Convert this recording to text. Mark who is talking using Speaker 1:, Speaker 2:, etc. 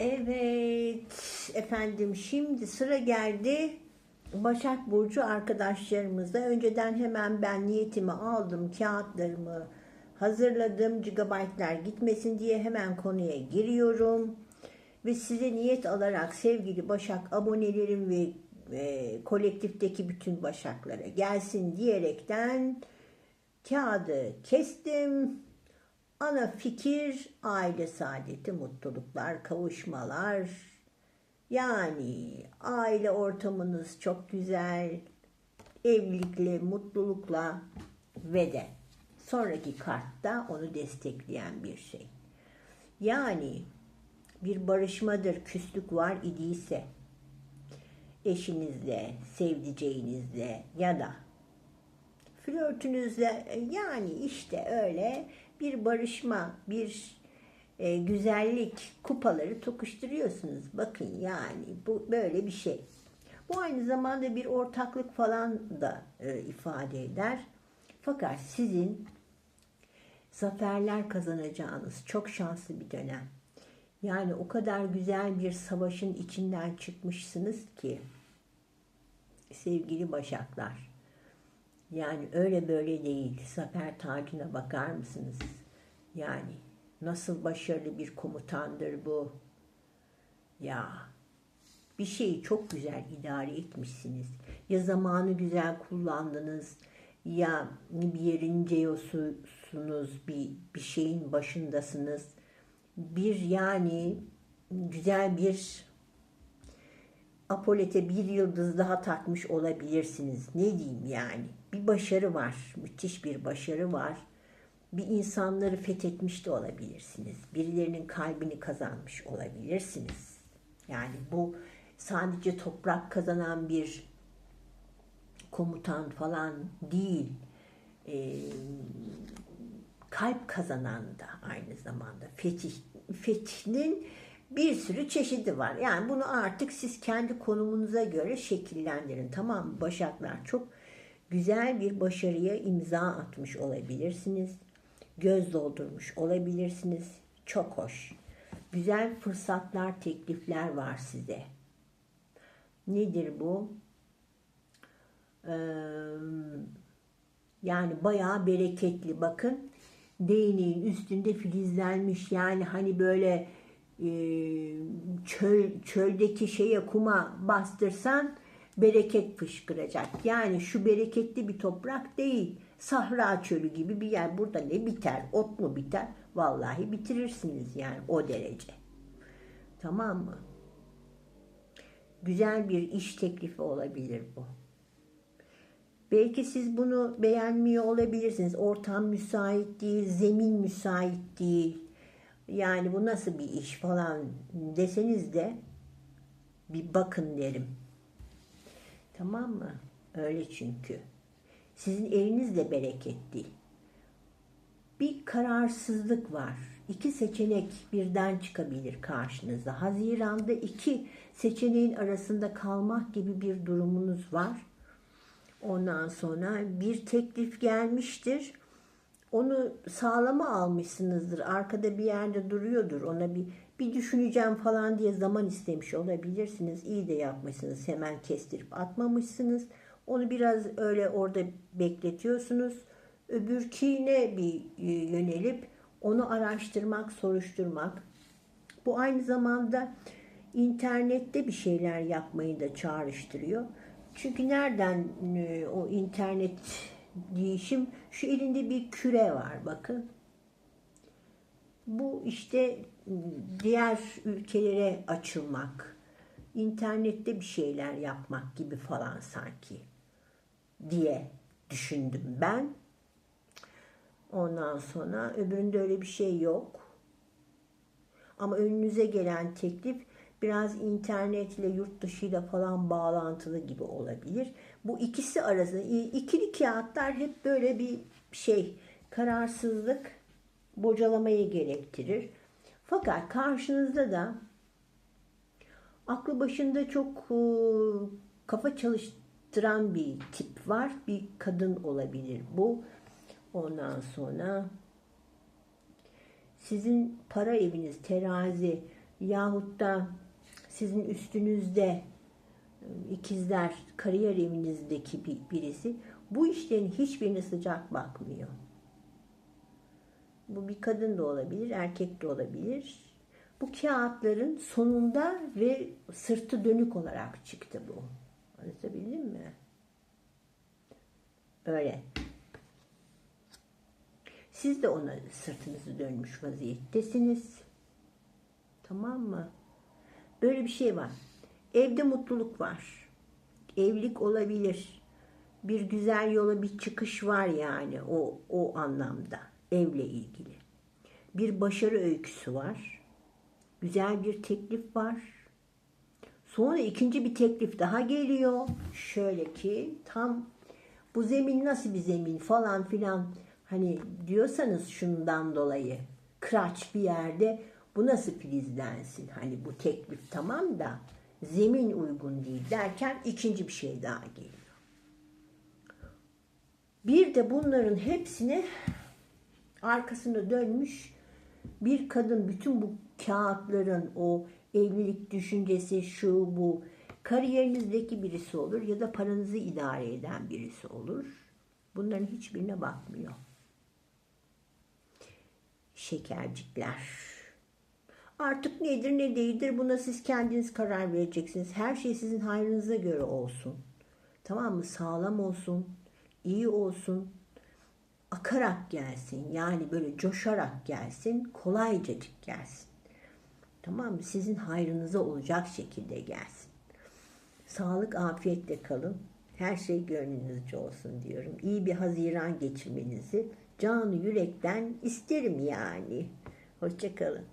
Speaker 1: Evet efendim şimdi sıra geldi Başak Burcu arkadaşlarımızda. Önceden hemen ben niyetimi aldım, kağıtlarımı hazırladım. Gigabyte'lar gitmesin diye hemen konuya giriyorum. Ve size niyet alarak sevgili Başak abonelerim ve e, kolektifteki bütün Başaklara gelsin diyerekten kağıdı kestim. Ana fikir aile saadeti, mutluluklar, kavuşmalar. Yani aile ortamınız çok güzel. Evlilikle, mutlulukla ve de sonraki kartta onu destekleyen bir şey. Yani bir barışmadır, küslük var idiyse eşinizle, sevdiceğinizle ya da flörtünüzle yani işte öyle bir barışma, bir e, güzellik kupaları tokuşturuyorsunuz. Bakın yani bu böyle bir şey. Bu aynı zamanda bir ortaklık falan da e, ifade eder. Fakat sizin zaferler kazanacağınız çok şanslı bir dönem. Yani o kadar güzel bir savaşın içinden çıkmışsınız ki sevgili başaklar. Yani öyle böyle değil. Zafer tacına bakar mısınız? Yani nasıl başarılı bir komutandır bu? Ya bir şeyi çok güzel idare etmişsiniz. Ya zamanı güzel kullandınız ya bir yerin ceyosusunuz, bir, bir şeyin başındasınız. Bir yani güzel bir apolete bir yıldız daha takmış olabilirsiniz. Ne diyeyim yani? Bir başarı var. Müthiş bir başarı var. Bir insanları fethetmiş de olabilirsiniz. Birilerinin kalbini kazanmış olabilirsiniz. Yani bu sadece toprak kazanan bir komutan falan değil. Ee, kalp kazanan da aynı zamanda fetih, fetihinin bir sürü çeşidi var. Yani bunu artık siz kendi konumunuza göre şekillendirin. Tamam? Başaklar çok güzel bir başarıya imza atmış olabilirsiniz. Göz doldurmuş olabilirsiniz. Çok hoş. Güzel fırsatlar, teklifler var size. Nedir bu? Ee, yani bayağı bereketli. Bakın değneğin üstünde filizlenmiş. Yani hani böyle e, çöl, çöldeki şeye kuma bastırsan bereket fışkıracak. Yani şu bereketli bir toprak değil. Sahra çölü gibi bir yer. Burada ne biter? Ot mu biter? Vallahi bitirirsiniz yani o derece. Tamam mı? Güzel bir iş teklifi olabilir bu. Belki siz bunu beğenmiyor olabilirsiniz. Ortam müsait değil, zemin müsait değil. Yani bu nasıl bir iş falan deseniz de bir bakın derim. Tamam mı? Öyle çünkü. Sizin eliniz de bereketli. Bir kararsızlık var. İki seçenek birden çıkabilir karşınıza. Haziranda iki seçeneğin arasında kalmak gibi bir durumunuz var. Ondan sonra bir teklif gelmiştir. Onu sağlama almışsınızdır. Arkada bir yerde duruyordur. Ona bir bir düşüneceğim falan diye zaman istemiş olabilirsiniz. İyi de yapmışsınız. Hemen kestirip atmamışsınız. Onu biraz öyle orada bekletiyorsunuz. Öbürkine bir e, yönelip onu araştırmak, soruşturmak. Bu aynı zamanda internette bir şeyler yapmayı da çağrıştırıyor. Çünkü nereden e, o internet değişim? Şu elinde bir küre var bakın. Bu işte diğer ülkelere açılmak, internette bir şeyler yapmak gibi falan sanki diye düşündüm ben. Ondan sonra öbüründe öyle bir şey yok. Ama önünüze gelen teklif biraz internetle, yurt dışıyla falan bağlantılı gibi olabilir. Bu ikisi arasında ikili kağıtlar hep böyle bir şey, kararsızlık, bocalamayı gerektirir. Fakat karşınızda da aklı başında çok e, kafa çalıştıran bir tip var. Bir kadın olabilir bu. Ondan sonra sizin para eviniz terazi yahut da sizin üstünüzde e, ikizler kariyer evinizdeki bir- birisi bu işlerin hiçbirine sıcak bakmıyor. Bu bir kadın da olabilir, erkek de olabilir. Bu kağıtların sonunda ve sırtı dönük olarak çıktı bu. Anlatabildim mi? Öyle. Siz de ona sırtınızı dönmüş vaziyettesiniz. Tamam mı? Böyle bir şey var. Evde mutluluk var. Evlilik olabilir. Bir güzel yola bir çıkış var yani o o anlamda evle ilgili. Bir başarı öyküsü var. Güzel bir teklif var. Sonra ikinci bir teklif daha geliyor. Şöyle ki tam bu zemin nasıl bir zemin falan filan hani diyorsanız şundan dolayı kıraç bir yerde bu nasıl filizlensin? Hani bu teklif tamam da zemin uygun değil derken ikinci bir şey daha geliyor. Bir de bunların hepsini arkasında dönmüş bir kadın bütün bu kağıtların o evlilik düşüncesi şu bu kariyerinizdeki birisi olur ya da paranızı idare eden birisi olur. Bunların hiçbirine bakmıyor. Şekercikler. Artık nedir ne değildir buna siz kendiniz karar vereceksiniz. Her şey sizin hayrınıza göre olsun. Tamam mı? Sağlam olsun, iyi olsun, akarak gelsin. Yani böyle coşarak gelsin, kolaycacık gelsin. Tamam mı? Sizin hayrınıza olacak şekilde gelsin. Sağlık, afiyetle kalın. Her şey gönlünüzce olsun diyorum. İyi bir Haziran geçirmenizi canı yürekten isterim yani. Hoşçakalın.